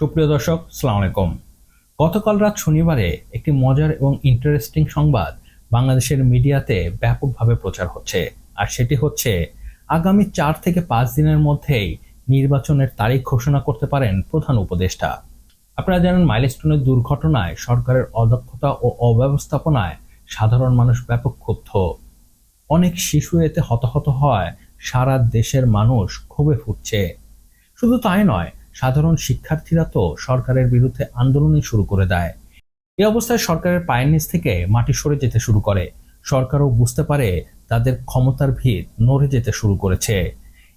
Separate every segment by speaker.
Speaker 1: সুপ্রিয় দর্শক, সালাম আলাইকুম। গতকাল রাত শনিবারে একটি মজার এবং ইন্টারেস্টিং সংবাদ বাংলাদেশের মিডিয়াতে ব্যাপকভাবে প্রচার হচ্ছে, আর সেটি হচ্ছে, আগামী চার থেকে পাঁচ দিনের মধ্যেই নির্বাচনের তারিখ ঘোষণা করতে পারেন প্রধান উপদেষ্টা। আপনারা জানেন, মাইলস্টোনের দুর্ঘটনায় সরকারের অদক্ষতা ও অব্যবস্থাপনায় সাধারণ মানুষ ব্যাপক ক্ষুব্ধ। অনেক শিশু এতে হতাহত হয় সারা দেশের মানুষ ক্ষোভে ফুটছে। শুধু তাই নয় সাধারণ শিক্ষার্থীরা তো সরকারের বিরুদ্ধে আন্দোলনই শুরু করে দেয়। এ অবস্থায় সরকারের পায়ের নিচ থেকে মাটি সরে যেতে শুরু করে। সরকারও বুঝতে পারে তাদের ক্ষমতার ভিত নড়ে যেতে শুরু করেছে।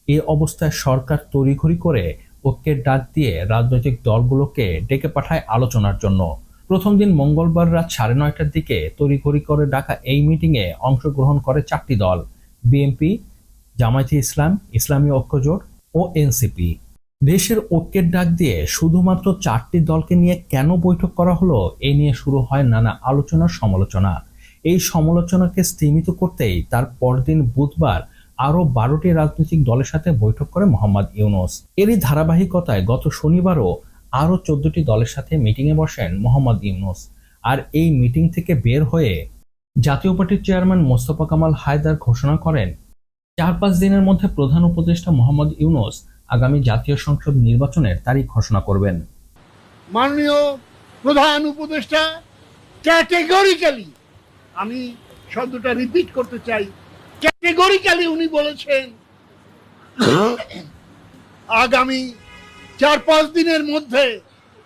Speaker 1: এ অবস্থায় সরকার তড়িঘড়ি করে ঐক্যের ডাক দিয়ে রাজনৈতিক দলগুলোকে ডেকে পাঠায় আলোচনার জন্য। প্রথম দিন মঙ্গলবার রাত সাড়ে নয়টার দিকে তড়িঘড়ি করে ডাকা এই মিটিংয়ে অংশগ্রহণ করে চারটি দল, বিএনপি, জামায়াতে ইসলাম, ইসলামী ঐক্যজোট ও এনসিপি। দেশের ঐক্যের ডাক দিয়ে শুধুমাত্র চারটি দলকে নিয়ে কেন বৈঠক করা হলো, এ নিয়ে শুরু হয় নানা আলোচনার সমালোচনা। এই সমালোচনাকে স্তীমিত করতেই তার পরদিন বুধবার আরও বারোটি রাজনৈতিক দলের সাথে বৈঠক করে মোহাম্মদ ইউনুস। এরই ধারাবাহিকতায় গত শনিবারও আরও চোদ্দটি দলের সাথে মিটিংয়ে বসেন মোহাম্মদ ইউনুস। আর এই মিটিং থেকে বের হয়ে জাতীয় পার্টির চেয়ারম্যান মোস্তফা কামাল হায়দার ঘোষণা করেন, চার পাঁচ দিনের মধ্যে প্রধান উপদেষ্টা মোহাম্মদ ইউনুস আগামী জাতীয় সংসদ নির্বাচনের তারিখ ঘোষণা করবেন।
Speaker 2: মাননীয় প্রধান উপদেষ্টা ক্যাটেগরিক্যালি আমি শব্দটা রিপিট করতে চাই ক্যাটেগরিক্যালি উনি বলেছেন আগামী চার পাঁচ দিনের মধ্যে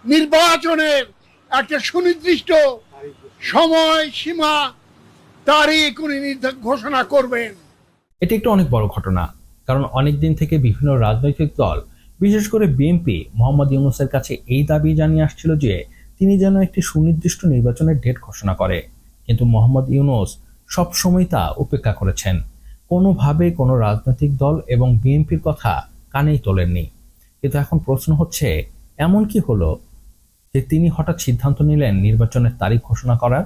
Speaker 2: নির্বাচনের একটা সুনির্দিষ্ট সময় সীমা তারিখ উনি ঘোষণা করবেন।
Speaker 1: এটি একটি অনেক বড় ঘটনা। কারণ অনেক দিন থেকে বিভিন্ন রাজনৈতিক দল, বিশেষ করে বিএনপি মোহাম্মদ ইউনুসের কাছে এই দাবি জানিয়ে আসছিল যে তিনি যেন একটি সুনির্দিষ্ট নির্বাচনের ডেট ঘোষণা করে। কিন্তু মোহাম্মদ ইউনুস সবসময় তা উপেক্ষা করেছেন। কোনোভাবেই কোনো রাজনৈতিক দল এবং বিএনপির কথা কানেই তোলেননি। কিন্তু এখন প্রশ্ন হচ্ছে, এমন কি হলো যে তিনি হঠাৎ সিদ্ধান্ত নিলেন নির্বাচনের তারিখ ঘোষণা করার?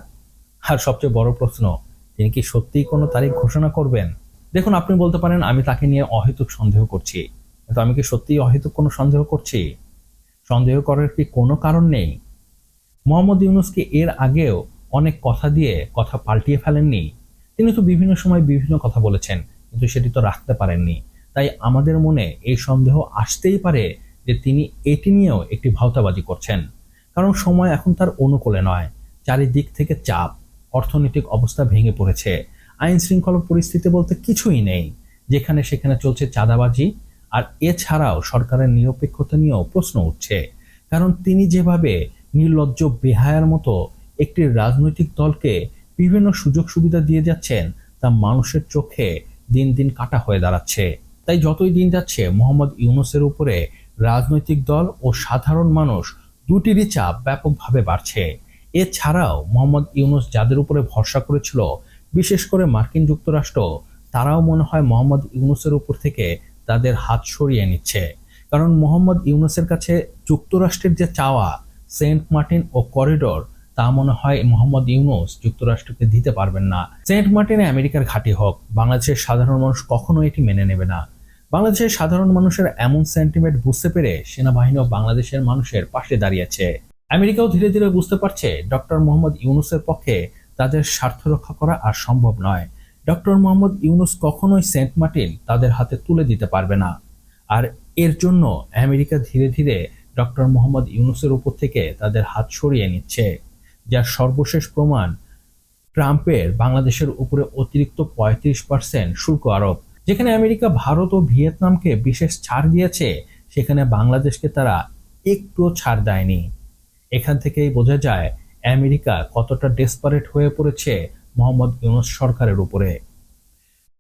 Speaker 1: আর সবচেয়ে বড় প্রশ্ন, তিনি কি সত্যিই কোনো তারিখ ঘোষণা করবেন? দেখুন, আপনি বলতে পারেন, আমি তাকে নিয়ে অহেতুক সন্দেহ করছি। কিন্তু আমি কি সত্যিই অহেতুক কোনো সন্দেহ করছি? সন্দেহ করার কি কোনো কারণ নেই? মোহাম্মদ ইউনুসকে এর আগেও অনেক কথা দিয়ে কথা পাল্টিয়ে ফেলেননি। তিনি তো বিভিন্ন সময় বিভিন্ন কথা বলেছেন, কিন্তু সেটি তো রাখতে পারেননি। তাই আমাদের মনে এই সন্দেহ আসতেই পারে যে তিনি এটি নিয়েও একটি ভাওতাবাজি করছেন। কারণ সময় এখন তার অনুকূলে নয়, চারিদিক থেকে চাপ, অর্থনৈতিক অবস্থা ভেঙে পড়েছে। আইন শৃঙ্খলা পরিস্থিতি বলতে কিছুই নেই। যেখানে সেখানে চলছে চাঁদাবাজি। আর এছাড়াও সরকারের নিরপেক্ষতা নিয়েও প্রশ্ন উঠছে। কারণ তিনি যেভাবে নির্লজ্জ, বেহায়ার মতো একটি রাজনৈতিক দলকে বিভিন্ন সুযোগ সুবিধা দিয়ে যাচ্ছেন, তা মানুষের চোখে দিন দিন কাটা হয়ে দাঁড়াচ্ছে। তাই যতই দিন যাচ্ছে, মোহাম্মদ ইউনুসের উপরে রাজনৈতিক দল ও সাধারণ মানুষ দুটিরই চাপ ব্যাপকভাবে বাড়ছে। এছাড়াও মোহাম্মদ ইউনুস যাদের উপরে ভরসা করেছিল বিশেষ করে মার্কিন যুক্তরাষ্ট্র, তারাও মনে হয় মোহাম্মদ ইউনুসের উপর থেকে তাদের হাত সরিয়ে নিচ্ছে। কারণ মোহাম্মদ ইউনুসের কাছে যুক্তরাষ্ট্রের যে চাওয়া, সেন্ট মার্টিন ও করিডোর, তা মনে হয় মোহাম্মদ ইউনুস যুক্তরাষ্ট্রকে দিতে পারবেন না। সেন্ট মার্টিনে আমেরিকার ঘাঁটি হোক, বাংলাদেশের সাধারণ মানুষ কখনো এটি মেনে নেবে না। বাংলাদেশের সাধারণ মানুষের এমন সেন্টিমেন্ট বুঝতে পেরে সেনাবাহিনীও বাংলাদেশের মানুষের পাশে দাঁড়িয়েছে। আমেরিকাও ধীরে ধীরে বুঝতে পারছে, ডক্টর মোহাম্মদ ইউনুসের পক্ষে তাদের স্বার্থ রক্ষা করা আর সম্ভব নয়। ডক্টর মোহাম্মদ ইউনুস কখনোই সেন্ট মার্টিন তাদের হাতে তুলে দিতে পারবে না। আর এর জন্য আমেরিকা ধীরে ধীরে ডক্টর মোহাম্মদ ইউনুসের উপর থেকে তাদের হাত সরিয়ে নিচ্ছে, যার সর্বশেষ প্রমাণ ট্রাম্পের বাংলাদেশের উপরে অতিরিক্ত পঁয়ত্রিশ পার্সেন্ট শুল্ক আরোপ। যেখানে আমেরিকা, ভারত ও ভিয়েতনামকে বিশেষ ছাড় দিয়েছে, সেখানে বাংলাদেশকে তারা একটুও ছাড় দেয়নি। এখান থেকেই বোঝা যায় আমেরিকা কতটা ডেসপারেট হয়ে পড়েছে মোহাম্মদ ইউনুস সরকারের উপরে।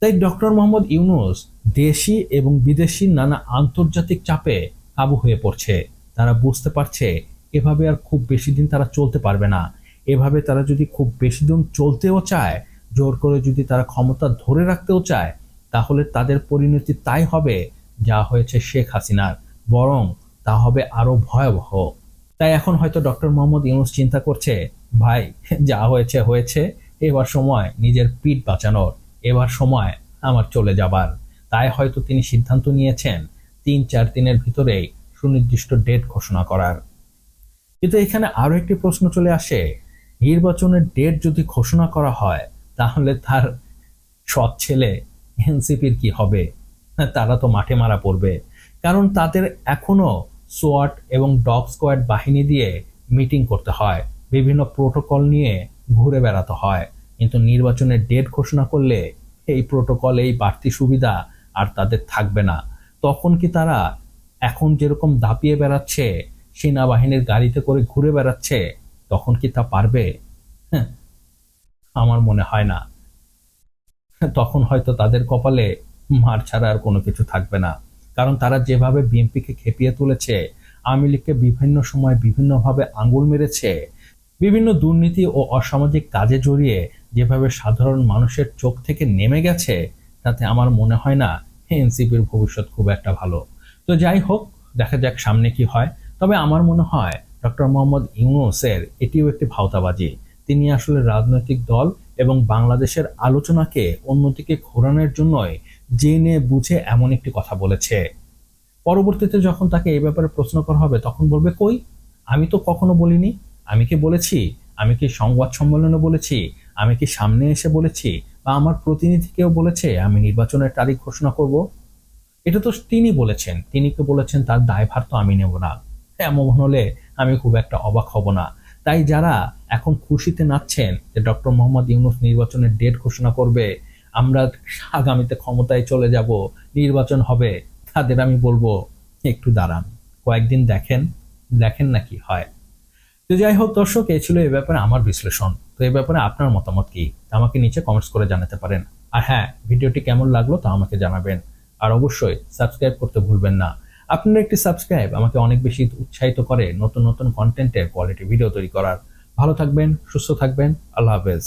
Speaker 1: তাই ডক্টর মোহাম্মদ ইউনুস দেশি এবং বিদেশি নানা আন্তর্জাতিক চাপে কাবু হয়ে পড়ছে। তারা বুঝতে পারছে এভাবে আর খুব বেশি দিন তারা চলতে পারবে না। এভাবে তারা যদি খুব বেশি দিন চলতেও চায়, জোর করে যদি তারা ক্ষমতা ধরে রাখতেও চায়, তাহলে তাদের পরিণতি তাই হবে যা হয়েছে শেখ হাসিনার। বরং তা হবে আরও ভয়াবহ। তাই এখন হয়তো ডক্টর মোহাম্মদ ইউনুস চিন্তা করছে, ভাই, যা হয়েছে হয়েছে, এবার সময় নিজের পিঠ বাঁচানোর, এবার সময় আমার চলে যাবার। তাই হয়তো তিনি সিদ্ধান্ত নিয়েছেন তিন চার দিনের ভিতরেই সুনির্দিষ্ট ডেট ঘোষণা করার। কিন্তু এখানে আরও একটি প্রশ্ন চলে আসে, নির্বাচনের ডেট যদি ঘোষণা করা হয়, তাহলে তার সৎ ছেলে এনসিপির কি হবে? তারা তো মাঠে মারা পড়বে। কারণ তাদের এখনও সোয়াট এবং ডগ স্কোয়াড বাহিনী দিয়ে মিটিং করতে হয়। বিভিন্ন প্রোটোকল নিয়ে ঘুরে বেড়াতে হয়। কিন্তু নির্বাচনের ডেট ঘোষণা করলে এই প্রোটোকল এই বাড়তি সুবিধা আর তাদের থাকবে না। তখন কি তারা এখন যেরকম দাপিয়ে বেড়াচ্ছে সেনাবাহিনীর গাড়িতে করে ঘুরে বেড়াচ্ছে তখন কি তা পারবে? হ্যাঁ, আমার মনে হয় না। তখন হয়তো তাদের কপালে মার ছাড়া আর কোনো কিছু থাকবে না। কারণ তারা যেভাবে বিএনপিকে খেপিয়ে তুলেছে, আওয়ামী লীগকে বিভিন্ন সময় বিভিন্নভাবে আঙ্গুল মেরেছে, বিভিন্ন দুর্নীতি ও অসামাজিক কাজে জড়িয়ে যেভাবে সাধারণ মানুষের চোখ থেকে নেমে গেছে, তাতে আমার মনে হয় না এনসিপির ভবিষ্যৎ খুব একটা ভালো। তো যাই হোক, দেখা যাক সামনে কি হয়। তবে আমার মনে হয় ডক্টর মোহাম্মদ ইউনুসের এটিও একটি ভাওতাবাজি। তিনি আসলে রাজনৈতিক দল এবং বাংলাদেশের আলোচনাকে অন্যদিকে ঘোরানোর জন্যই জেনে বুঝে এমন একটি কথা বলেছে। পরবর্তীতে যখন তাকে এই ব্যাপারে প্রশ্ন করা হবে, তখন বলবে, কই? আমি তো কখনো বলিনি। আমি কি বলেছি? আমি কি সংবাদ সম্মেলনে বলেছি? আমি কি সামনে এসে বলেছি? বা আমার প্রতিনিধিকেও বলেছে, আমি নির্বাচনের তারিখ ঘোষণা করব? এটা তো তিনি বলেছেন। তিনি কে বলেছেন, তার দায়ভার তো আমি নেব না। এমন হলে আমি খুব একটা অবাক হব না। তাই যারা এখন খুশিতে নাচছেন যে ডক্টর মোহাম্মদ ইউনুস নির্বাচনের ডেট ঘোষণা করবে আমরা আগামীতে ক্ষমতায় চলে যাব, নির্বাচন হবে, তাদের আমি বলব, একটু দাঁড়ান, কয়েকদিন দেখেন দেখেন না কি হয়। তো যাই হোক দর্শক, এই ছিল এ ব্যাপারে আমার বিশ্লেষণ। তো এই ব্যাপারে আপনার মতামত কি? আমাকে নিচে কমেন্টস করে জানাতে পারেন। আর হ্যাঁ ভিডিওটি কেমন লাগল তা আমাকে জানাবেন। আর অবশ্যই সাবস্ক্রাইব করতে ভুলবেন না। আপনার একটি সাবস্ক্রাইব আমাকে অনেক বেশি উৎসাহিত করে নতুন নতুন কন্টেন্টের কোয়ালিটি ভিডিও তৈরি করার। ভালো থাকবেন, সুস্থ থাকবেন, আল্লাহ হাফেজ।